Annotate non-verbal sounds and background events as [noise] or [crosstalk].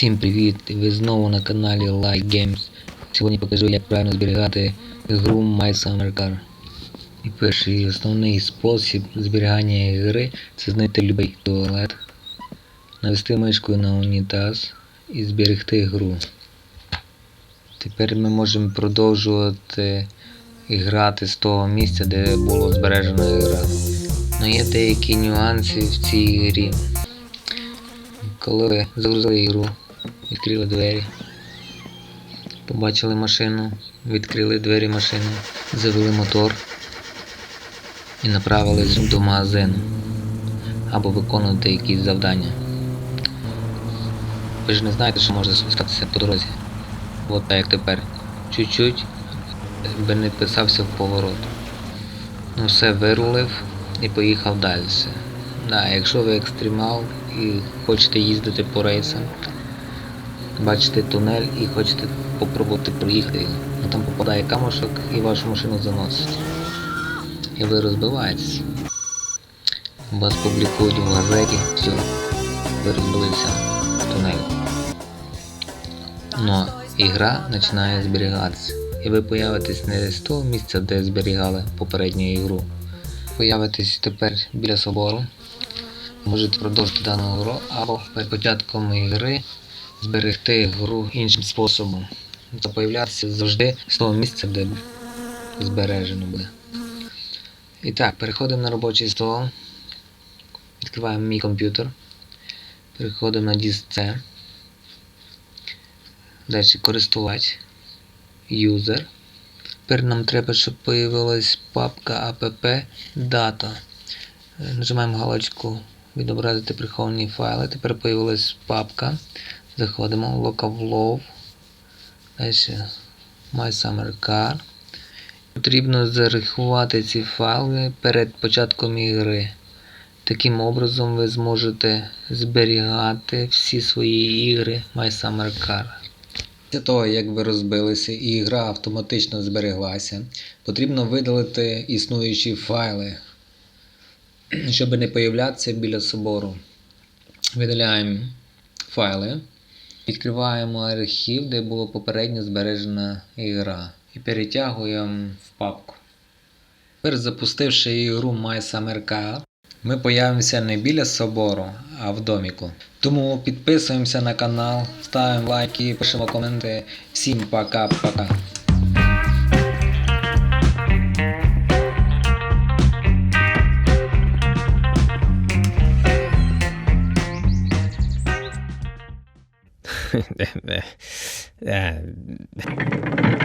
Всім привіт! Ви знову на каналі Like Games. Сьогодні покажу, як правильно зберігати гру My Summer Car. І перший основний спосіб зберігання гри це знайти будь-який туалет, навести мишкою на унітаз і зберегти гру. Тепер ми можемо продовжувати грати з того місця, де була збережена гра. Ну є деякі нюанси в цій грі. Коли загрузили ігру, відкрили двері, побачили машину, відкрили двері машини, завели мотор і направились до магазину або виконувати якісь завдання. Ви ж не знаєте, що може статися по дорозі. От так як тепер. Чуть-чуть би не писався в поворот. Ну все вирулив і поїхав далі. Да, якщо ви екстремал і хочете їздити по рейсам, бачите тунель і хочете попробувати проїхати, ну там попадає камушок і вашу машину заносить. І ви розбиваєтесь. Вас публікують в газеті, все, ви розбилися в тунелі. Но ігра починає зберігатися. І ви появитесь не з того місця, де зберігали попередню ігру. Появитесь тепер біля собору. Можете продовжити дану гру або перед початком ігри зберегти гру іншим способом. Та появлятися завжди з того місця, де збережено буде. І так, переходимо на робочий стол. Відкриваємо мій комп'ютер. Переходимо на диск C. Далі користувач. User. Тепер нам треба, щоб появилась папка app data. Нажимаємо галочку відобразити приховані файли. Тепер появилась папка. Заходимо Localove. Далі My Summer Car. Потрібно зарахувати ці файли перед початком ігри. Таким образом ви зможете зберігати всі свої ігри My Summer Car. Після того, як ви розбилися і гра автоматично збереглася, потрібно видалити існуючі файли, щоб не появлятися біля собору. Видаляємо файли, відкриваємо архів, де була попередньо збережена ігра, і перетягуємо в папку. Тепер запустивши ігру My Summer ми появимося не біля собору, а в доміку. Тому підписуємося на канал, ставимо лайки, пишемо коменти. Всім пока-пока. [laughs] det, det, det, det.